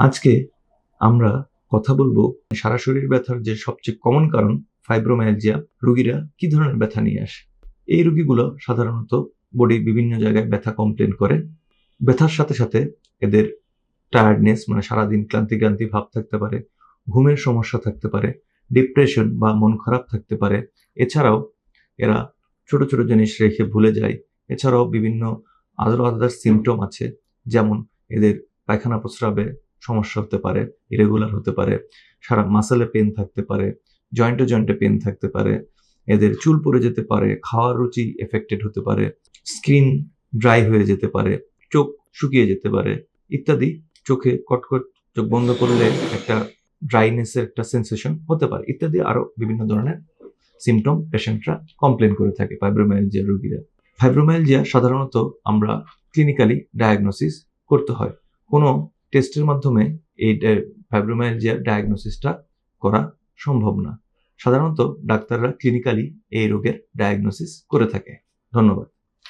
আজকে আমরা কথা বলব সারা শরীর ব্যথার যে সবচেয়ে কমন কারণ ফাইব্রোমায়ালজিয়া রুগীরা কি ধরনের ব্যথা নিয়ে আসে? এই রুগীগুলো সাধারণত বডির বিভিন্ন জায়গায় ব্যথা কমপ্লেন করে। ব্যথার সাথে সাথে এদের টায়ার্ডনেস মানে সারাদিন ক্লান্তি ক্লান্তি ভাব থাকতে পারে, ঘুমের সমস্যা থাকতে পারে ডিপ্রেশন বা মন খারাপ থাকতে পারে। এছাড়াও এরা ছোট ছোট জিনিস রেখে ভুলে যায়। এছাড়াও বিভিন্ন আদার আদার সিমটম আছে, যেমন এদের পায়খানা প্রস্রাবে সমস্যা হতে পারে ইরেগুলার হতে পারে, সারা মাসেলে পেন থাকতে পারে জয়েন্টে জয়েন্টে পেন থাকতে পারে, এদের চুল পড়ে যেতে পারে, খাওয়ার রুচি এফেক্টেড হতে পারে স্কিন ড্রাই হয়ে যেতে পারে, চোখ শুকিয়ে যেতে পারে, ইত্যাদি। চোখে কটকট চোখ বন্ধ করলে একটা ড্রাইনেসের একটা সেন্সেশন হতে পারে, ইত্যাদি। আরও বিভিন্ন ধরনের সিমটম পেশেন্টরা কমপ্লেন করে থাকে ফাইব্রোমায়ালজিয়া রোগীরা। ফাইব্রোমায়ালজিয়া সাধারণত আমরা ক্লিনিক্যালি ডায়াগনোসিস করতে হয়। কোনো টেস্টের মাধ্যমে এই ফাইব্রোমাইলজিয়ার ডায়াগনোসিসটা করা সম্ভব না। সাধারণত ডাক্তাররা ক্লিনিক্যালি এই রোগের ডায়াগনোসিস করে থাকে। ধন্যবাদ।